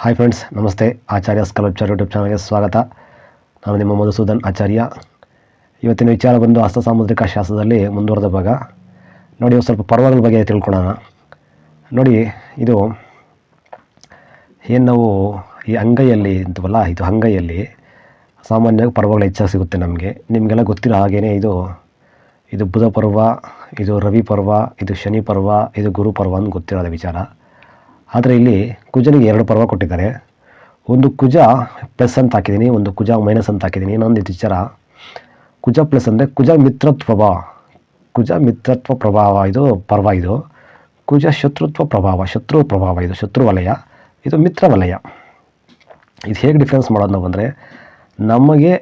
Hi friends ನಮಸ್ತೆ. ಆಚಾರ್ಯ sculpture YouTube ಚಾನಲ್ಗೆ ಸ್ವಾಗತ. ನಾನು ನಿಮ್ಮ ಮಧುಸೂದನ್ ಆಚಾರ್ಯ. ಇವತ್ತಿನ ವಿಚಾರ ಬಂದು ಹಸ್ತ ಸಾಮುದ್ರಿಕ ಶಾಸ್ತ್ರದಲ್ಲಿ ಮುಂದುವರೆದ ಭಾಗ. ನೋಡಿ ಒಂದು ಸ್ವಲ್ಪ ಪರ್ವಗಳ ಬಗ್ಗೆ ತಿಳ್ಕೊಳ್ಳೋಣ ನೋಡಿ, ಇದು ಏನು ನಾವು ಈ ಅಂಗೈಯಲ್ಲಿ ಅಂತವಲ್ಲ, ಇದು ಅಂಗೈಯಲ್ಲಿ ಸಾಮಾನ್ಯವಾಗಿ ಪರ್ವಗಳು ಹೆಚ್ಚಾಗಿ ಸಿಗುತ್ತೆ ನಮಗೆ. ನಿಮಗೆಲ್ಲ ಗೊತ್ತಿರೋ ಹಾಗೇ ಇದು ಇದು ಬುಧ ಪರ್ವ, ಇದು ರವಿ ಪರ್ವ, ಇದು ಶನಿ ಪರ್ವ, ಇದು ಗುರು ಪರ್ವ ಅಂತ ಗೊತ್ತಿರೋದ ವಿಚಾರ. ಆದರೆ ಇಲ್ಲಿ ಕುಜನಿಗೆ ಎರಡು ಪರ್ವ ಕೊಟ್ಟಿದ್ದಾರೆ. ಒಂದು ಕುಜ ಪ್ಲಸ್ ಅಂತ ಹಾಕಿದ್ದೀನಿ, ಒಂದು ಕುಜ ಮೈನಸ್ ಅಂತ ಹಾಕಿದ್ದೀನಿ. ಇನ್ನೊಂದು ವಿಚಾರ. ಕುಜ ಪ್ಲಸ್ ಅಂದರೆ ಕುಜ ಮಿತ್ರತ್ವ ಕುಜ ಮಿತ್ರತ್ವ ಪ್ರಭಾವ ಇದು, ಪರ್ವ ಇದು. ಕುಜ ಶತ್ರುತ್ವ ಪ್ರಭಾವ, ಶತ್ರು ಪ್ರಭಾವ ಇದು, ಶತ್ರು ವಲಯ. ಇದು ಮಿತ್ರ ವಲಯ. ಇದು ಹೇಗೆ ಡಿಫ್ರೆನ್ಸ್ ಮಾಡೋದು ನಾವು ಅಂದರೆ, ನಮಗೆ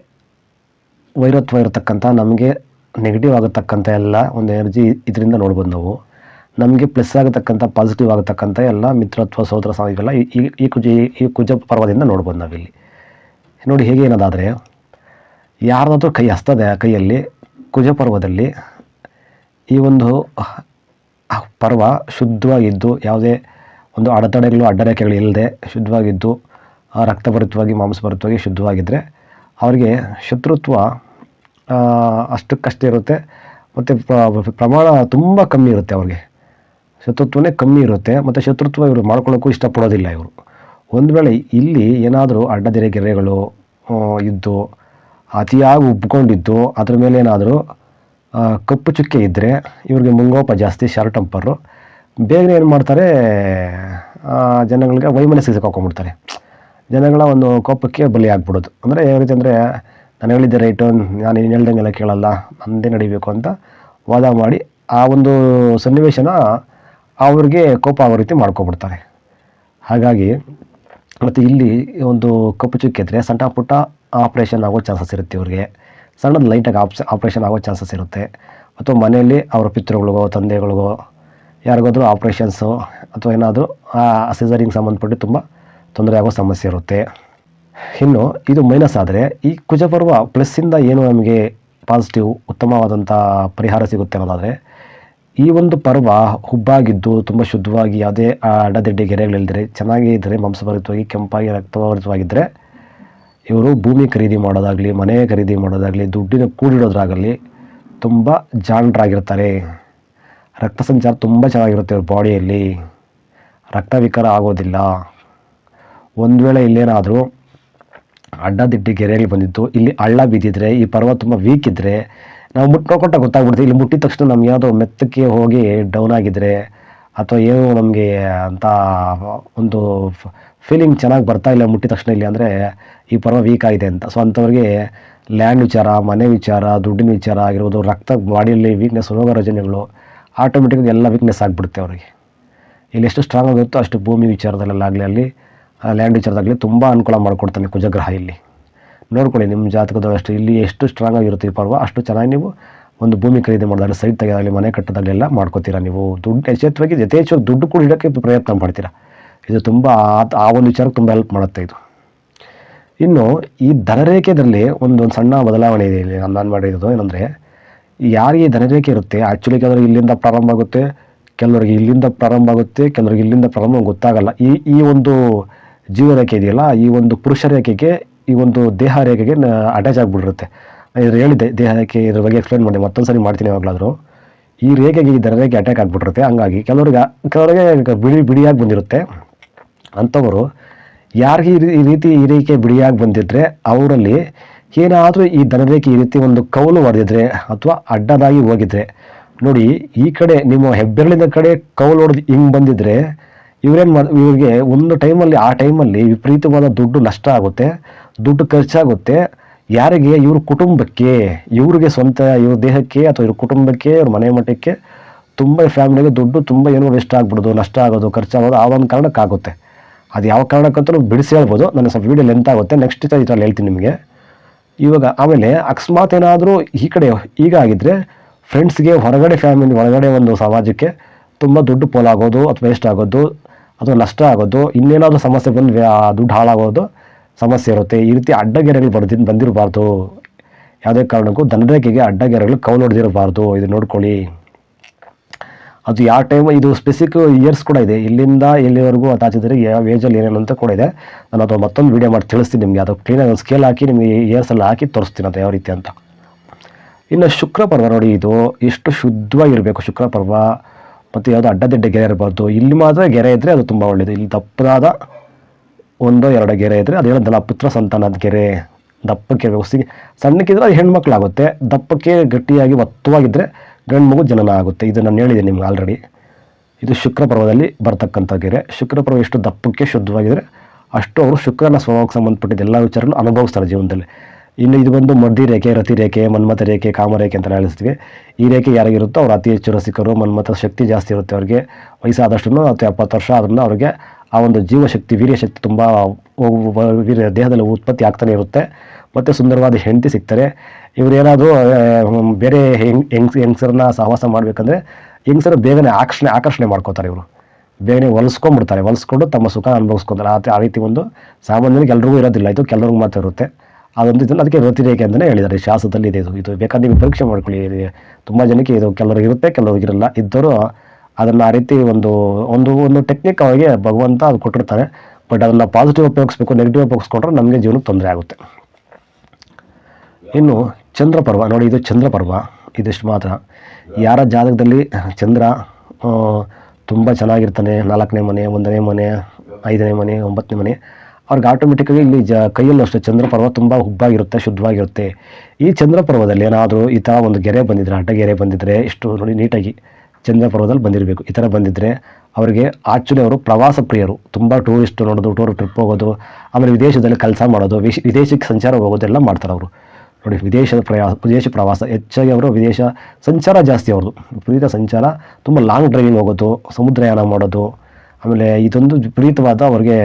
ವೈರತ್ವ ಇರತಕ್ಕಂಥ, ನಮಗೆ ನೆಗೆಟಿವ್ ಆಗತಕ್ಕಂಥ ಎಲ್ಲ ಒಂದು ಎನರ್ಜಿ ಇದರಿಂದ ನೋಡ್ಬೋದು ನಾವು. ನಮಗೆ ಪ್ಲಸ್ ಆಗತಕ್ಕಂಥ ಪಾಸಿಟಿವ್ ಆಗತಕ್ಕಂಥ ಎಲ್ಲ ಮಿತ್ರತ್ವ, ಸಹೋದರ ಸಹ ಈ- ಈ ಕುಜ, ಈ- ಕುಜ ಪರ್ವದಿಂದ ನೋಡ್ಬೋದು ನಾವಿಲ್ಲಿ. ನೋಡಿ ಹೇಗೆ ಏನದಾದರೆ ಯಾರದಾದ್ರೂ ಕೈ ಹಸ್ತದೆ ಕೈಯಲ್ಲಿ ಕುಜ ಪರ್ವದಲ್ಲಿ ಈ ಒಂದು ಪರ್ವ ಶುದ್ಧವಾಗಿದ್ದು, ಯಾವುದೇ ಒಂದು ಅಡೆತಡೆಗಳು ಅಡ್ಡರೇಖೆಗಳು ಇಲ್ಲದೆ ಶುದ್ಧವಾಗಿದ್ದು ರಕ್ತಭರಿತವಾಗಿ, ಮಾಂಸಭರಿತವಾಗಿ ಶುದ್ಧವಾಗಿದ್ದರೆ ಅವರಿಗೆ ಶತ್ರುತ್ವ ಅಷ್ಟಕ್ಕಷ್ಟೇ ಇರುತ್ತೆ. ಮತ್ತು ಪ್ರ- ಪ್ರಮಾಣ ತುಂಬ ಕಮ್ಮಿ ಇರುತ್ತೆ ಅವ್ರಿಗೆ. ಶತ್ರುತ್ವನೇ ಕಮ್ಮಿ ಇರುತ್ತೆ, ಮತ್ತು ಶತ್ರುತ್ವ ಇವರು ಮಾಡ್ಕೊಳ್ಳೋಕ್ಕೂ ಇಷ್ಟಪಡೋದಿಲ್ಲ ಇವರು. ಒಂದು ವೇಳೆ ಇಲ್ಲಿ ಏನಾದರೂ ಅಡ್ಡದಿರೆ ಗೆರೆಗಳು ಇದ್ದು, ಅತಿಯಾಗಿ ಉಬ್ಕೊಂಡಿದ್ದು, ಅದ್ರ ಮೇಲೆ ಏನಾದರೂ ಕಪ್ಪು ಚುಕ್ಕೆ ಇದ್ದರೆ ಇವ್ರಿಗೆ ಮುಂಗೋಪ ಜಾಸ್ತಿ, ಶಾರ್ಟ್ ಟೆಂಪರು. ಬೇಗನೆ ಏನು ಮಾಡ್ತಾರೆ ಜನಗಳಿಗೆ ವೈಮನಸ್ಸಿಗೆ ಸಿಕ್ಕಾಕೊಂಡ್ಬಿಡ್ತಾರೆ. ಜನಗಳ ಒಂದು ಕೋಪಕ್ಕೆ ಬಲಿ ಆಗ್ಬಿಡೋದು. ಅಂದರೆ ಯಾವ ರೀತಿ ಅಂದರೆ, ನಾನು ಹೇಳಿದ್ದೆ ರೈಟು, ನಾನು ಏನು ಹೇಳ್ದಂಗೆಲ್ಲ ಕೇಳಲ್ಲ, ನಂದೇ ನಡಿಬೇಕು ಅಂತ ವಾದ ಮಾಡಿ ಆ ಒಂದು ಸನ್ನಿವೇಶನ ಅವ್ರಿಗೆ ಕೋಪ ಆಗೋ ರೀತಿ ಮಾಡ್ಕೊಬಿಡ್ತಾರೆ. ಹಾಗಾಗಿ ಮತ್ತು ಇಲ್ಲಿ ಒಂದು ಕಪ್ಪು ಚುಕ್ಕಿ ಇದ್ದರೆ ಸಣ್ಣ ಪುಟ್ಟ ಆಪ್ರೇಷನ್ ಆಗೋ ಚಾನ್ಸಸ್ ಇರುತ್ತೆ ಇವ್ರಿಗೆ. ಸಣ್ಣದು ಲೈಟಾಗಿ ಆಪ್ಸ್ ಆಪ್ರೇಷನ್ ಆಗೋ ಚಾನ್ಸಸ್ ಇರುತ್ತೆ. ಅಥವಾ ಮನೆಯಲ್ಲಿ ಅವರ ಪಿತೃಗಳಿಗೋ, ತಂದೆಗಳಿಗೋ ಯಾರಿಗಾದರೂ ಆಪ್ರೇಷನ್ಸು ಅಥವಾ ಏನಾದರೂ, ಆ ಸಿಸರಿಂಗ್ ಸಂಬಂಧಪಟ್ಟು ತುಂಬ ತೊಂದರೆ ಆಗೋ ಸಮಸ್ಯೆ ಇರುತ್ತೆ. ಇನ್ನು ಇದು ಮೈನಸ್ ಆದರೆ ಈ ಕುಜಪರ್ವ ಪ್ಲಸ್ಸಿಂದ ಏನು ನಮಗೆ ಪಾಸಿಟಿವ್ ಉತ್ತಮವಾದಂಥ ಪರಿಹಾರ ಸಿಗುತ್ತೆ ಅನ್ನೋದಾದರೆ ಈ ಒಂದು ಪರ್ವ ಹುಬ್ಬಾಗಿದ್ದು ತುಂಬ ಶುದ್ಧವಾಗಿ ಯಾವುದೇ ಅಡ್ಡದಿಡ್ಡಿ ಗೆರೆಗಳಿಲ್ಲದೆ ಚೆನ್ನಾಗಿ ಇದ್ದರೆ ಮಾಂಸಭರಿತವಾಗಿ, ಕೆಂಪಾಗಿ ರಕ್ತಭರಿತವಾಗಿದ್ದರೆ ಇವರು ಭೂಮಿ ಖರೀದಿ ಮಾಡೋದಾಗಲಿ, ಮನೆ ಖರೀದಿ ಮಾಡೋದಾಗಲಿ, ದುಡ್ಡಿನ ಕೂಡಿಡೋದ್ರಾಗಲಿ ತುಂಬ ಜಾಣರಾಗಿರ್ತಾರೆ. ರಕ್ತ ಸಂಚಾರ ತುಂಬ ಚೆನ್ನಾಗಿರುತ್ತೆ ಇವ್ರ ಬಾಡಿಯಲ್ಲಿ. ರಕ್ತ ವಿಕಾರ ಆಗೋದಿಲ್ಲ. ಒಂದು ವೇಳೆ ಇಲ್ಲೇನಾದರೂ ಅಡ್ಡದಿಡ್ಡಿ ಗೆರೆಗಳು ಬಂದಿತ್ತು ಇಲ್ಲಿ ಹಳ್ಳ ಬಿದ್ದಿದ್ರೆ ಈ ಪರ್ವ ತುಂಬ ವೀಕ್ ಇದ್ದರೆ ನಾವು ಮುಟ್ಟು ನೋಡ್ಕೊಟ್ಟ ಗೊತ್ತಾಗ್ಬಿಡುತ್ತೆ. ಇಲ್ಲಿ ಮುಟ್ಟಿದ ತಕ್ಷಣ ನಮ್ಗೆ ಯಾವುದೋ ಮೆತ್ತಕ್ಕೆ ಹೋಗಿ ಡೌನ್ ಆಗಿದ್ರೆ ಅಥವಾ ಏನೋ ನಮಗೆ ಅಂತ ಒಂದು ಫೀಲಿಂಗ್ ಚೆನ್ನಾಗಿ ಬರ್ತಾ ಇಲ್ಲ ಮುಟ್ಟಿದ ತಕ್ಷಣ ಇಲ್ಲಿ ಅಂದರೆ ಈ ಪರ್ವ ವೀಕ್ ಆಗಿದೆ ಅಂತ. ಸೊ ಅಂಥವ್ರಿಗೆ ಲ್ಯಾಂಡ್ ವಿಚಾರ, ಮನೆ ವಿಚಾರ, ದುಡ್ಡಿನ ವಿಚಾರ ಆಗಿರ್ಬೋದು, ರಕ್ತ ಬಾಡಿಯಲ್ಲಿ ವೀಕ್ನೆಸ್ ರೋಗ ರಚನೆಗಳು ಆಟೋಮೆಟಿಕ್ಗೆ ಎಲ್ಲ ವೀಕ್ನೆಸ್ ಆಗಿಬಿಡುತ್ತೆ ಅವರಿಗೆ. ಇಲ್ಲಿ ಎಷ್ಟು ಸ್ಟ್ರಾಂಗ್ ಆಗುತ್ತೋ ಅಷ್ಟು ಭೂಮಿ ವಿಚಾರದಲ್ಲಾಗಲಿ ಅಲ್ಲಿ ಲ್ಯಾಂಡ್ ವಿಚಾರದಾಗಲಿ ತುಂಬ ಅನುಕೂಲ ಮಾಡಿಕೊಡ್ತಾನೆ ಕುಜಗ್ರಹ ಇಲ್ಲಿ. ನೋಡ್ಕೊಳ್ಳಿ ನಿಮ್ಮ ಜಾತಕದ ಅಷ್ಟು. ಇಲ್ಲಿ ಎಷ್ಟು ಸ್ಟ್ರಾಂಗ್ ಆಗಿರುತ್ತೆ ಪರ್ವ, ಅಷ್ಟು ಚೆನ್ನಾಗಿ ನೀವು ಒಂದು ಭೂಮಿ ಖರೀದಿ ಮಾಡಿದಾಗ ಸೈಟ್ ತೆಗೆದಾಗಲಿ, ಮನೆ ಕಟ್ಟೋದಾಗಲಿ ಎಲ್ಲ ಮಾಡ್ಕೋತೀರಾ ನೀವು. ದುಡ್ಡು ಯಥೇಚ್ಛವಾಗಿ ಯಥೇಚ್ಛವಾಗಿ ದುಡ್ಡು ಕೂಡ ಇಡೋಕ್ಕೆ ಪ್ರಯತ್ನ ಮಾಡ್ತೀರಾ. ಇದು ತುಂಬ ಆ- ಒಂದು ವಿಚಾರಕ್ಕೆ ತುಂಬ ಹೆಲ್ಪ್ ಮಾಡುತ್ತೆ ಇದು. ಇನ್ನು ಈ ಧನರೇಖೆದಲ್ಲಿ ಒಂದು ಸಣ್ಣ ಬದಲಾವಣೆ ಇದೆ ಇಲ್ಲಿ. ನಾನು ನಾನು ಮಾಡಿರೋದು ಏನಂದರೆ, ಯಾರಿಗೆ ಧನರೇಖೆ ಇರುತ್ತೆ ಆ್ಯಕ್ಚುಲಿ ಕೆಲವರು ಇಲ್ಲಿಂದ ಪ್ರಾರಂಭ ಆಗುತ್ತೆ, ಕೆಲವರಿಗೆ ಇಲ್ಲಿಂದ ಪ್ರಾರಂಭ ಆಗುತ್ತೆ, ಕೆಲವರಿಗೆ ಇಲ್ಲಿಂದ ಪ್ರಾರಂಭ ಗೊತ್ತಾಗಲ್ಲ. ಈ ಈ ಒಂದು ಜೀವರೇಖೆ ಇದೆಯಲ್ಲ, ಈ ಒಂದು ಪುರುಷ ರೇಖೆಗೆ ಈ ಒಂದು ದೇಹ ರೇಖೆಗೆ ಅಟ್ಯಾಚ್ ಆಗಿಬಿಟ್ಟಿರುತ್ತೆ. ಇದ್ರ ಹೇಳಿದ್ದೆ ದೇಹ ರೇಖೆ ಇದ್ರ ಬಗ್ಗೆ ಎಕ್ಸ್ಪ್ಲೈನ್ ಮಾಡಿ ಮತ್ತೊಂದು ಸರಿ ಮಾಡ್ತೀನಿ ಯಾವಾಗಲಾದರೂ. ಈ ರೇಖೆಗೆ ಈ ರೇಖೆ ಅಟ್ಯಾಕ್ ಆಗಿಬಿಟ್ಟಿರುತ್ತೆ. ಹಂಗಾಗಿ ಕೆಲವರಿಗೆ ಕೆಲವರಿಗೆ ಬಿಡಿ, ಬಿಡಿಯಾಗಿ ಬಂದಿರುತ್ತೆ. ಅಂಥವರು ಯಾರಿಗೆ ಈ ರೀತಿ ಈ ರೇಖೆ ಬಿಡಿಯಾಗಿ ಬಂದಿದ್ರೆ ಅವರಲ್ಲಿ ಏನಾದರೂ ಈ ಧನರೇಖೆ ಈ ರೀತಿ ಒಂದು ಕೌಲು ಹೊಡೆದಿದ್ರೆ ಅಥವಾ ಅಡ್ಡದಾಗಿ ಹೋಗಿದ್ರೆ, ನೋಡಿ ಈ ಕಡೆ ನಿಮ್ಮ ಹೆಬ್ಬೆರಳಿನ ಕಡೆ ಕೌಲು ಹೊಡೆದು ಹಿಂಗೆ ಬಂದಿದ್ರೆ ಇವರೇನು ಮಾಡಿ, ಇವರಿಗೆ ಒಂದು ಟೈಮಲ್ಲಿ ಆ ಟೈಮಲ್ಲಿ ವಿಪರೀತವಾದ ದುಡ್ಡು ನಷ್ಟ ಆಗುತ್ತೆ. ದುಡ್ಡು ಖರ್ಚಾಗುತ್ತೆ. ಯಾರಿಗೆ? ಇವ್ರ ಕುಟುಂಬಕ್ಕೆ. ಇವ್ರಿಗೆ ಸ್ವಂತ, ಇವ್ರ ದೇಹಕ್ಕೆ ಅಥವಾ ಇವ್ರ ಕುಟುಂಬಕ್ಕೆ, ಇವ್ರ ಮನೆ ಮಟ್ಟಕ್ಕೆ ತುಂಬ ಫ್ಯಾಮಿಲಿಗೆ ದುಡ್ಡು ತುಂಬ ಏನೋ ವೇಸ್ಟ್ ಆಗ್ಬಿಡೋದು, ನಷ್ಟ ಆಗೋದು ಖರ್ಚಾಗೋದು ಆ ಒಂದು ಕಾರಣಕ್ಕಾಗುತ್ತೆ ಅದು ಯಾವ ಕಾರಣಕ್ಕಂತಲೂ ಬಿಡಿಸಿ ಹೇಳ್ಬೋದು. ನನ್ನ ಸ್ವಲ್ಪ ವೀಡಿಯೋ ಲೆಂತ್ ಆಗುತ್ತೆ. ನೆಕ್ಸ್ಟ್ ಇದರಲ್ಲಿ ಹೇಳ್ತೀನಿ ನಿಮಗೆ. ಇವಾಗ ಆಮೇಲೆ ಅಕಸ್ಮಾತ್ ಏನಾದರೂ ಈ ಕಡೆ ಈಗ ಆಗಿದ್ದರೆ ಫ್ರೆಂಡ್ಸ್ಗೆ ಹೊರಗಡೆ ಫ್ಯಾಮಿಲಿ ಒಳಗಡೆ ಒಂದು ಸಮಾಜಕ್ಕೆ ತುಂಬ ದುಡ್ಡು ಪೋಲಾಗೋದು ಅಥವಾ ವೇಸ್ಟ್ ಆಗೋದು, ಅಥವಾ ನಷ್ಟ ಆಗೋದು, ಇನ್ನೇನಾದರೂ ಸಮಸ್ಯೆ ಬಂದು ದುಡ್ಡು ಹಾಳಾಗೋದು ಸಮಸ್ಯೆ ಇರುತ್ತೆ. ಈ ರೀತಿ ಅಡ್ಡಗೆರೆಗಳು ಬರ್ದಿ, ಬಂದಿರಬಾರ್ದು. ಯಾವುದೇ ಕಾರಣಕ್ಕೂ ದನರೇಖೆಗೆ ಅಡ್ಡಗೆರೆಗಳು ಕೌಲು ಹೊಡೆದಿರಬಾರ್ದು. ಇದು ನೋಡ್ಕೊಳ್ಳಿ. ಅದು ಯಾವ ಟೈಮ್ ಇದು ಸ್ಪೆಸಿಫಿಕ್ ಇಯರ್ಸ್ ಕೂಡ ಇದೆ. ಇಲ್ಲಿಂದ ಎಲ್ಲಿವರೆಗೂ ಹಾಚಿದರೆ ಯಾವ ಏಜಲ್ಲಿ ಏನೇನು ಅಂತ ಕೂಡ ಇದೆ. ನಾನು ಅದು ಮತ್ತೊಂದು ವೀಡಿಯೋ ಮಾಡಿ ತಿಳಿಸ್ತೀನಿ ನಿಮಗೆ. ಅದು ಕ್ಲೀನಾಗಿ ಒಂದು ಸ್ಕೇಲ್ ಹಾಕಿ, ನಿಮಗೆ ಇಯರ್ಸಲ್ಲಿ ಹಾಕಿ ತೋರಿಸ್ತೀನಿ ಅದು ಯಾವ ರೀತಿ ಅಂತ. ಇನ್ನು ಶುಕ್ರ ಪರ್ವ ನೋಡಿ ಇದು. ಎಷ್ಟು ಶುದ್ಧವಾಗಿರಬೇಕು ಶುಕ್ರ ಪರ್ವ ಮತ್ತು ಯಾವುದೋ ಅಡ್ಡದಿಡ್ಡ ಗೆರೆ ಇರಬಾರ್ದು. ಇಲ್ಲಿ ಮಾತ್ರ ಗೆರೆ ಇದ್ದರೆ ಅದು ತುಂಬ ಒಳ್ಳೆಯದು ಇಲ್ಲಿ ದಪ್ಪದಾದ ಒಂದೋ, ಎರಡು ಗೆರೆ ಇದ್ದರೆ ಅದು ಹೇಳೋದಲ್ಲ ಪುತ್ರ ಸಂತಾನದ ಗೆರೆ ದಪ್ಪಕ್ಕೆ ಸಿಗಿ ಸಣ್ಣಕ್ಕಿದ್ರೆ ಅದು ಹೆಣ್ಮಕ್ಳಾಗುತ್ತೆ ದಪ್ಪಕ್ಕೆ ಗಟ್ಟಿಯಾಗಿ ಒತ್ತವಾಗಿದ್ದರೆ ಗಂಡು ಮಗು ಜನನ ಆಗುತ್ತೆ. ಇದು ನಾನು ಹೇಳಿದೆ ನಿಮ್ಗೆ ಆಲ್ರೆಡಿ ಇದು ಶುಕ್ರ ಪರ್ವದಲ್ಲಿ ಬರ್ತಕ್ಕಂಥ ಗೆರೆ. ಶುಕ್ರ ಪರ್ವ ಎಷ್ಟು ದಪ್ಪಕ್ಕೆ ಶುದ್ಧವಾಗಿದ್ದರೆ ಅಷ್ಟು ಅವರು ಶುಕ್ರನ ಸ್ವಭಾವಕ್ಕೆ ಸಂಬಂಧಪಟ್ಟಿದ್ದ ಎಲ್ಲ ವಿಚಾರಗಳು ಅನುಭವಿಸ್ತಾರೆ ಜೀವನದಲ್ಲಿ. ಇನ್ನು ಇದು ಬಂದು ಮರ್ದಿ ರೇಖೆ, ರತಿ ರೇಖೆ, ಮನ್ಮಥ ರೇಖೆ, ಕಾಮರೇಖೆ ಅಂತ ಹೇಳಿಸ್ತೀವಿ ಈ ರೇಖೆ ಯಾರಿಗಿರುತ್ತೋ ಅವ್ರು ಅತಿ ಹೆಚ್ಚು ರಸಿಕರು, ಮನ್ಮಥ ಶಕ್ತಿ ಜಾಸ್ತಿ ಇರುತ್ತೆ ಅವ್ರಿಗೆ. ವಯಸ್ಸಾದಷ್ಟು ಅಥವಾ ಎಪ್ಪತ್ತು ವರ್ಷ ಆದ್ರೂ ಅವ್ರಿಗೆ ಆ ಒಂದು ಜೀವಶಕ್ತಿ, ವೀರ್ಯಶಕ್ತಿ ತುಂಬ ವೀರ್ಯ ದೇಹದಲ್ಲಿ ಉತ್ಪತ್ತಿ ಆಗ್ತಾನೆ ಇರುತ್ತೆ. ಮತ್ತು ಸುಂದರವಾದ ಹೆಂಡತಿ ಸಿಗ್ತಾರೆ. ಇವರೇನಾದರೂ ಬೇರೆ ಹೆಂಗ್ ಹೆಂಗ್, ಹೆಂಗ್ಸರನ್ನ ಸಹವಾಸ ಮಾಡಬೇಕಂದ್ರೆ ಹೆಂಗ್ಸರು ಬೇಗನೆ ಆಕರ್ಷಣೆ ಆಕರ್ಷಣೆ ಮಾಡ್ಕೋತಾರೆ ಇವರು. ಬೇಗನೆ ಹೊಲಿಸ್ಕೊಂಡ್ಬಿಡ್ತಾರೆ, ಹೊಲಿಸ್ಕೊಂಡು ತಮ್ಮ ಸುಖ ಅನುಭವಿಸ್ಕೊತಾರೆ. ಆ ಆ ರೀತಿ ಒಂದು ಸಾಮಾನ್ಯರಿಗೆ ಎಲ್ರಿಗೂ ಇರೋದಿಲ್ಲ. ಇದು ಕೆಲವ್ರಿಗೆ ಮಾತ್ರ ಇರುತ್ತೆ. ಅದೊಂದು ಇದನ್ನು ಅದಕ್ಕೆ ರೇಖೆ ಅಂತಲೇ ಹೇಳಿದ್ದಾರೆ. ಶಾಸ್ತ್ರದಲ್ಲಿ ಇದೆ ಇದು. ಇದು ಬೇಕಾದ್ರೆ ನೀವು ಪರೀಕ್ಷೆ ಮಾಡ್ಕೊಳ್ಳಿ. ತುಂಬ ಜನಕ್ಕೆ ಇದು ಕೆಲವ್ರಿಗೆ ಇರುತ್ತೆ ಕೆಲವ್ರಿಗೆ ಇರಲ್ಲ. ಇದ್ದರೂ ಅದನ್ನು ಆ ರೀತಿ ಒಂದು ಒಂದು ಒಂದು ಟೆಕ್ನಿಕ್ ಅವರಿಗೆ ಭಗವಂತ ಅದು ಕೊಟ್ಟಿರ್ತಾರೆ. ಬಟ್ ಅದನ್ನು ಪಾಸಿಟಿವ್ ಉಪಯೋಗಿಸ್ಬೇಕು ನೆಗೆಟಿವ್ ಉಪಯೋಗಿಸ್ಕೊಂಡ್ರೆ ನಮಗೆ ಜೀವನಕ್ಕೆ ತೊಂದರೆ ಆಗುತ್ತೆ. ಇನ್ನು ಚಂದ್ರ ಪರ್ವ ನೋಡಿ, ಇದು ಚಂದ್ರ ಪರ್ವ ಇದಿಷ್ಟು ಮಾತ್ರ. ಯಾರ ಜಾತಕದಲ್ಲಿ ಚಂದ್ರ ತುಂಬ ಚೆನ್ನಾಗಿರ್ತಾನೆ. ನಾಲ್ಕನೇ ಮನೆ, ಒಂದನೇ ಮನೆ, ಐದನೇ ಮನೆ, ಒಂಬತ್ತನೇ ಮನೆ. ಅವ್ರಿಗೆ ಆಟೋಮೆಟಿಕಾಗಿ ಇಲ್ಲಿ ಜ, ಕೈಯಲ್ಲೂ ಅಷ್ಟೇ ಚಂದ್ರ ಪರ್ವ ತುಂಬ ಹುಬ್ಬಾಗಿರುತ್ತೆ, ಶುದ್ಧವಾಗಿರುತ್ತೆ. ಈ ಚಂದ್ರಪರ್ವದಲ್ಲಿ ಏನಾದರೂ ಈ ಥರ ಒಂದು ಗೆರೆ ಬಂದಿದ್ರೆ ಅಡ್ಡಗೆರೆ ಬಂದಿದ್ದರೆ ಇಷ್ಟು ನೋಡಿ ನೀಟಾಗಿ ಚಂದ್ರಪರ್ವದಲ್ಲಿ ಬಂದಿರಬೇಕು. ಈ ಥರ ಬಂದಿದ್ದರೆ ಅವರಿಗೆ ಆ್ಯಕ್ಚುಲಿ ಅವರು ಪ್ರವಾಸ ಪ್ರಿಯರು. ತುಂಬ ಟೂರಿಸ್ಟ್ ನೋಡೋದು ಟೂರ್ ಟ್ರಿಪ್ ಹೋಗೋದು, ಆಮೇಲೆ ವಿದೇಶದಲ್ಲಿ ಕೆಲಸ ಮಾಡೋದು, ವಿಶ್, ವಿದೇಶಕ್ಕೆ ಸಂಚಾರ ಹೋಗೋದೆಲ್ಲ ಮಾಡ್ತಾರೆ ಅವರು. ನೋಡಿ, ವಿದೇಶದ ಪ್ರಯಾಸ ವಿದೇಶ ಪ್ರವಾಸ, ಹೆಚ್ಚಾಗಿ ಅವರು ವಿದೇಶ ಸಂಚಾರ ಜಾಸ್ತಿ ಅವ್ರದ್ದು. ವಿಪರೀತ ಸಂಚಾರ, ತುಂಬ ಲಾಂಗ್ ಡ್ರೈವಿಂಗ್ ಹೋಗೋದು, ಸಮುದ್ರಯಾನ ಮಾಡೋದು ಆಮೇಲೆ ಇದೊಂದು ವಿಪರೀತವಾದ ಅವ್ರಿಗೆ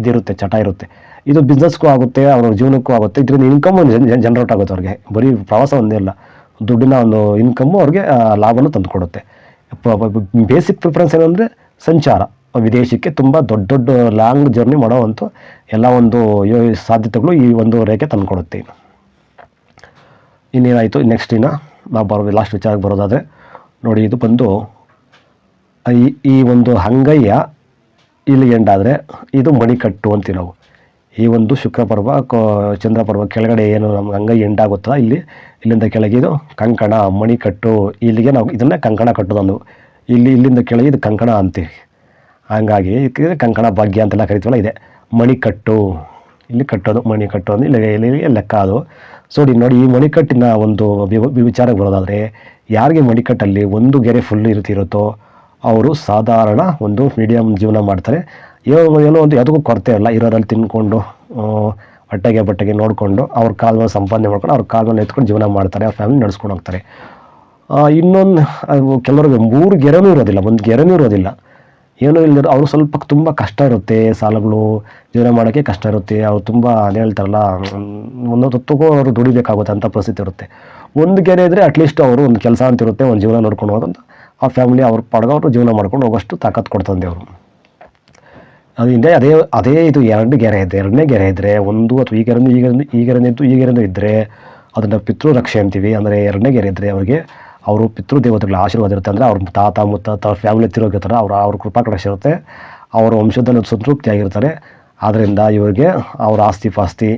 ಇದಿರುತ್ತೆ, ಚಟ ಇರುತ್ತೆ. ಇದು ಬಿಸ್ನೆಸ್ಗೂ ಆಗುತ್ತೆ, ಅವ್ರ ಜೀವನಕ್ಕೂ ಆಗುತ್ತೆ. ಇದರಿಂದ ಇನ್ಕಮ್ ಜನರೇಟ್ ಆಗುತ್ತೆ ಅವ್ರಿಗೆ. ಬರೀ ಪ್ರವಾಸ ಒಂದೇ ಇಲ್ಲ ದುಡ್ಡಿನ ಒಂದು ಇನ್ಕಮ್ಮು ಅವ್ರಿಗೆ ಲಾಭನ ತಂದುಕೊಡುತ್ತೆ. ಬೇಸಿಕ್ ಪ್ರಿಫರೆನ್ಸ್ ಏನಂದರೆ ಸಂಚಾರ. ವಿದೇಶಕ್ಕೆ ತುಂಬ ದೊಡ್ಡ ದೊಡ್ಡ ಲಾಂಗ್ ಜರ್ನಿ ಮಾಡೋವಂಥ ಎಲ್ಲ ಒಂದು ಸಾಧ್ಯತೆಗಳು ಈ ಒಂದು ರೇಖೆ ತಂದುಕೊಡುತ್ತೆ ಇನ್ನೇನಾಯಿತು ನೆಕ್ಸ್ಟ್ ಇನ್ನು, ನಾವು ಬರೋ ಲಾಸ್ಟ್ ವಿಚಾರಕ್ಕೆ ಬರೋದಾದರೆ, ನೋಡಿ, ಇದು ಬಂದು ಈ ಈ ಒಂದು ಹಂಗಯ್ಯ ಇಲ್ಲಿ ಎಂಡಾದರೆ ಇದು ಮಣಿಕಟ್ಟು ಅಂತೀವಿ ನಾವು. ಈ ಒಂದು ಶುಕ್ರ ಪರ್ವ ಕೋ ಚಂದ್ರ ಪರ್ವ ಕೆಳಗಡೆ ಏನು ನಮ್ಗೆ ಎಂಡ್ ಎಂಡಾಗುತ್ತೋ ಇಲ್ಲಿ, ಇಲ್ಲಿಂದ ಕೆಳಗೆ ಇದು ಕಂಕಣ, ಮಣಿಕಟ್ಟು, ಇಲ್ಲಿಗೆ ನಾವು ಇದನ್ನು ಕಂಕಣ ಕಟ್ಟೋದನ್ನು ಇಲ್ಲಿ, ಇಲ್ಲಿಂದ ಕೆಳಗೆ ಇದು ಕಂಕಣ ಅಂತೀವಿ. ಹಂಗಾಗಿ ಇದಕ್ಕೆ ಕಂಕಣ ಭಾಗ್ಯ ಅಂತೆಲ್ಲ ಕರಿತೀವಲ್ಲ, ಇದೆ. ಮಣಿಕಟ್ಟು, ಇಲ್ಲಿ ಕಟ್ಟೋದು, ಮಣಿಕಟ್ಟು ಅಂದರೆ ಇಲ್ಲಿ ಇಲ್ಲಿ ಲೆಕ್ಕ ಅದು. ಸೊ ನೋಡಿ, ಈ ಮಣಿಕಟ್ಟಿನ ಒಂದು ವಿಚಾರಕ್ಕೆ ಬರೋದಾದರೆ, ಯಾರಿಗೆ ಮಣಿಕಟ್ಟಲ್ಲಿ ಒಂದು ಗೆರೆ ಫುಲ್ ಇರುತ್ತಿರುತ್ತೋ ಅವರು ಸಾಧಾರಣ ಒಂದು ಮೀಡಿಯಮ್ ಜೀವನ ಮಾಡ್ತಾರೆ. ಏನೋ ಏನೋ ಒಂದು ಯಾವುದಕ್ಕೂ ಕೊರತೆ ಇಲ್ಲ. ಇರೋದ್ರಲ್ಲಿ ತಿನ್ಕೊಂಡು ಹೊಟ್ಟೆಗೆ ಬಟ್ಟೆಗೆ ನೋಡಿಕೊಂಡು, ಅವ್ರ ಕಾಲ ಸಂಪಾದನೆ ಮಾಡ್ಕೊಂಡು, ಅವ್ರ ಕಾಲ ಎತ್ಕೊಂಡು ಜೀವನ ಮಾಡ್ತಾರೆ, ಅವ್ರ ಫ್ಯಾಮಿಲಿ ನಡ್ಸ್ಕೊಂಡು ಹೋಗ್ತಾರೆ. ಇನ್ನೊಂದು ಕೆಲವ್ರಿಗೆ ಮೂರು ಗೆರೆನೂ ಇರೋದಿಲ್ಲ, ಒಂದು ಗೆರೆನೂ ಇರೋದಿಲ್ಲ. ಏನೂ ಇಲ್ಲದಿರೋ ಅವರು ಸ್ವಲ್ಪ ತುಂಬ ಕಷ್ಟ ಇರುತ್ತೆ, ಸಾಲಗಳು, ಜೀವನ ಮಾಡೋಕ್ಕೆ ಕಷ್ಟ ಇರುತ್ತೆ. ಅವ್ರು ತುಂಬ ಅದೇ ಹೇಳ್ತಾರಲ್ಲ ಒಂದೊಂದು ಹೊತ್ತಿಗೂ ಅವರು ದುಡಿಬೇಕಾಗುತ್ತೆ ಅಂತ ಪರಿಸ್ಥಿತಿ ಇರುತ್ತೆ. ಒಂದು ಗೆರೆ ಇದ್ದರೆ ಅಟ್ಲೀಸ್ಟ್ ಅವರು ಒಂದು ಕೆಲಸ ಅಂತ ಇರುತ್ತೆ, ಒಂದು ಜೀವನ ನೋಡ್ಕೊಂಡು ಹೋಗೋದು ಆ ಫ್ಯಾಮಿಲಿ ಅವ್ರ ಪಾಡ್ಗ ಅವರು ಜೀವನ ಮಾಡ್ಕೊಂಡು ಹೋಗೋಷ್ಟು ತಾಕತ್ತು ಕೊಡ್ತಾನೆ ದೇವರು. ಅದು ಅದೇ ಅದೇ ಇದು ಎರಡು ಗೆರೆ ಇದೆ ಎರಡನೇ ಗೆರೆ ಇದ್ದರೆ ಒಂದು ಅಥವಾ ಈಗರನ್ನು ಈ ಗೆರೆ ಈ ಗೆರೆನೂ ಇದ್ದು ಈ ಗೆರೆನೂ ಇದ್ದರೆ ಅದನ್ನು ಪಿತೃ ರಕ್ಷೆ ಅಂತೀವಿ. ಅಂದರೆ ಎರಡನೇ ಗೆರೆ ಇದ್ದರೆ ಅವರಿಗೆ ಅವರು ಪಿತೃ ದೇವತೆಗಳ ಆಶೀರ್ವಾದ ಇರುತ್ತೆ. ಅಂದರೆ ಅವ್ರ ತಾತ, ಮುತ್ತ ತಾವ್ರ ಫ್ಯಾಮಿಲಿ ತಿರೋಗಿರ್ತಾರೆ ಅವರು, ಅವ್ರ ಕೃಪಾ ಕಡಶ ಇರುತ್ತೆ. ಅವರ ವಂಶದಲ್ಲಿ ಸಂತೃಪ್ತಿ ಆಗಿರ್ತಾರೆ ಆದ್ದರಿಂದ ಇವರಿಗೆ ಅವ್ರ ಆಸ್ತಿ, ಪಾಸ್ತಿ,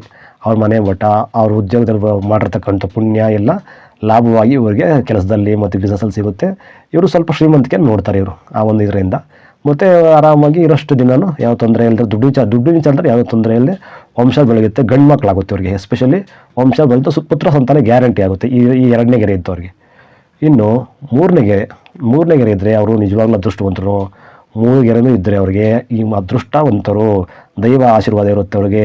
ಅವ್ರ ಮನೆ ಮಠ, ಅವ್ರ ಉದ್ಯೋಗದಲ್ಲಿ ಮಾಡಿರ್ತಕ್ಕಂಥ ಪುಣ್ಯ ಎಲ್ಲ ಲಾಭವಾಗಿ ಇವರಿಗೆ ಕೆಲಸದಲ್ಲಿ ಮತ್ತು ಬಿಸ್ನೆಸ್ಸಲ್ಲಿ ಸಿಗುತ್ತೆ. ಇವರು ಸ್ವಲ್ಪ ಶ್ರೀಮಂತಿಕೆ ನೋಡ್ತಾರೆ ಇವರು ಆ ಒಂದು ಇದರಿಂದ. ಮತ್ತು ಆರಾಮಾಗಿ ಇರೋಷ್ಟು ದಿನವೂ ಯಾವ ತೊಂದರೆ ಇಲ್ಲದೆ ದುಡ್ಡು ವಿಚಾರ, ದುಡ್ಡು ವಿಚಾರದಲ್ಲಿ ಯಾವ ತೊಂದರೆ ಇಲ್ಲದೆ ವಂಶ ಬೆಳಗುತ್ತೆ ಗಂಡು ಮಕ್ಕಳಾಗುತ್ತೆ ಅವರಿಗೆ ಎಸ್ಪೆಷಲಿ ವಂಶ ಬೆಳೆದು ಸುಪುತ್ರ ಸಂತಾನ ಗ್ಯಾರಂಟಿ ಆಗುತ್ತೆ ಈ ಈ ಎರಡನೇ ಗೆರೆ ಇದ್ದವ್ರಿಗೆ. ಇನ್ನು ಮೂರನೇ ಗೆರೆ ಮೂರನೇ ಗೆರೆ ಇದ್ದರೆ ಅವರು ನಿಜವಾಗ್ಲೂ ಅದೃಷ್ಟವಂತರು. ಮೂರು ಗೆರೆನೂ ಇದ್ದರೆ ಅವ್ರಿಗೆ ಈ ಅದೃಷ್ಟವಂತರು, ದೈವ ಆಶೀರ್ವಾದ ಇರುತ್ತೆ ಅವ್ರಿಗೆ.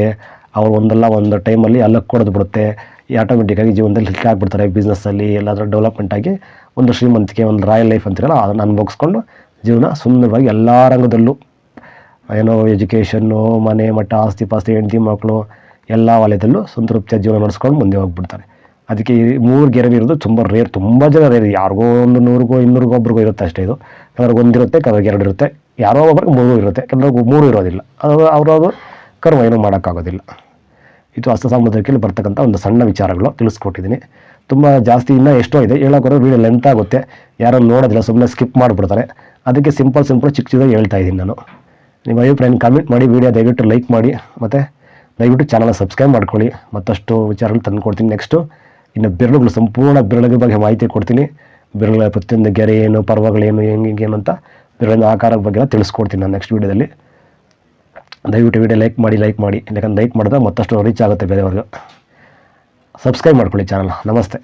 ಅವ್ರು ಒಂದಲ್ಲ ಒಂದು ಟೈಮಲ್ಲಿ ಅಲ್ಲಕ್ಕೆ ಕೊಡೋದು ಬಿಡುತ್ತೆ. ಈ ಆಟೋಮೆಟಿಕ್ಕಾಗಿ ಜೀವನದಲ್ಲಿ ಹಿಟ್ ಆಗಿಬಿಡ್ತಾರೆ ಬಿಸ್ನೆಸ್ಸಲ್ಲಿ ಎಲ್ಲಾದರೂ ಡೆವಲಪ್ಮೆಂಟ್ ಆಗಿ ಒಂದು ಶ್ರೀಮಂತಿಕೆ, ಒಂದು ರಾಯಲ್ ಲೈಫ್ ಅಂತೀರಲ್ಲ, ಅದನ್ನು ಅನುಭವಿಸ್ಕೊಂಡು ಜೀವನ ಸುಂದರವಾಗಿ ಎಲ್ಲ ರಂಗದಲ್ಲೂ ಏನೋ ಎಜುಕೇಷನ್ನು ಮನೆ ಮಠ ಆಸ್ತಿ ಪಾಸ್ತಿ, ಹೆಂಡತಿ ಮಕ್ಕಳು ಎಲ್ಲ ವಲಯದಲ್ಲೂ ಸಂತೃಪ್ತಿಯ ಜೀವನ ನಡೆಸ್ಕೊಂಡು ಮುಂದೆ ಹೋಗ್ಬಿಡ್ತಾರೆ. ಅದಕ್ಕೆ ಈ ಮೂರು ಗೆರೆ ಇರೋದು ತುಂಬ ರೇರ್ ತುಂಬ ಜನ ರೇರ್ ಯಾರಿಗೋ ಒಂದು ನೂರಿಗೋ, ಇನ್ನೂರಿಗೋ ಒಬ್ರಿಗೋ ಇರುತ್ತೆ ಅಷ್ಟೇ ಇದು. ಕೆಲವ್ರಿಗೆ ಒಂದಿರುತ್ತೆ ಕೆಲವ್ರಿಗೆ ಎರಡು ಇರುತ್ತೆ, ಯಾರೋ ಒಬ್ಬರಿಗೆ ಮೂರು ಇರುತ್ತೆ ಕೆಲವ್ರಿಗೆ ಮೂರು ಇರೋದಿಲ್ಲ. ಅದು ಅವರವರು ಕರ್ಮ ಏನೂ ಮಾಡೋಕ್ಕಾಗೋದಿಲ್ಲ. ಇದು ಹಸ್ತ ಸಮುದ್ರಕ್ಕೆ ಬರ್ತಕ್ಕಂಥ ಒಂದು ಸಣ್ಣ ವಿಚಾರಗಳು ತಿಳಿಸ್ಕೊಟ್ಟಿದ್ದೀನಿ. ತುಂಬ ಜಾಸ್ತಿ ಇನ್ನೂ ಎಷ್ಟೋ ಇದೆ. ಹೇಳೋಕೆ ವೀಡಿಯೋ ಲೆಂತ್ ಆಗುತ್ತೆ. ಯಾರೋ ನೋಡೋದಿಲ್ಲ ಸುಮ್ಮನೆ ಸ್ಕಿಪ್ ಮಾಡಿಬಿಡ್ತಾರೆ. ಅದಕ್ಕೆ ಸಿಂಪಲ್ ಸಿಂಪಲ್ ಚಿಕ್ಕ ಚಿಕ್ಕದಾಗಿ ಹೇಳ್ತಾ ಇದ್ದೀನಿ ನಾನು. ನಿಮ್ಮ ಅಭಿಪ್ರಾಯ ಕಮೆಂಟ್ ಮಾಡಿ ವೀಡಿಯೋ ದಯವಿಟ್ಟು ಲೈಕ್ ಮಾಡಿ, ಮತ್ತು ದಯವಿಟ್ಟು ಚಾನಲ್ ಸಬ್ಸ್ಕ್ರೈಬ್ ಮಾಡ್ಕೊಳ್ಳಿ. ಮತ್ತಷ್ಟು ವಿಚಾರಗಳು ತಂದು ಕೊಡ್ತೀನಿ ನೆಕ್ಸ್ಟು ಇನ್ನು ಬೆರಳುಗಳು ಸಂಪೂರ್ಣ ಬೆರಳಿಗೆ ಬಗ್ಗೆ ಮಾಹಿತಿ ಕೊಡ್ತೀನಿ. ಬೆರಳುಗಳ ಪ್ರತಿಯೊಂದು ಗೆರೆ ಏನು ಪರ್ವಗಳೇನು ಹೆಂಗೆ ಏನು ಅಂತ ಬೆರಳಿನ ಆಕಾರದ ಬಗ್ಗೆ ತಿಳಿಸ್ಕೊಡ್ತೀನಿ ನಾನು ನೆಕ್ಸ್ಟ್ ವೀಡಿಯೋದಲ್ಲಿ ದಯವಿಟ್ಟು ವಿಡಿಯೋ ಲೈಕ್ ಮಾಡಿ ಲೈಕ್ ಮಾಡಿ. ಯಾಕಂದ್ರೆ ಲೈಕ್ ಮಾಡಿದ್ರೆ ಮತ್ತಷ್ಟು ರೀಚ್ ಆಗುತ್ತೆ ಬೇರೆಯವ್ರಿಗೆ. ಸಬ್ಸ್ಕ್ರೈಬ್ ಮಾಡ್ಕೊಳ್ಳಿ ಚಾನಲ್ ನಮಸ್ತೆ.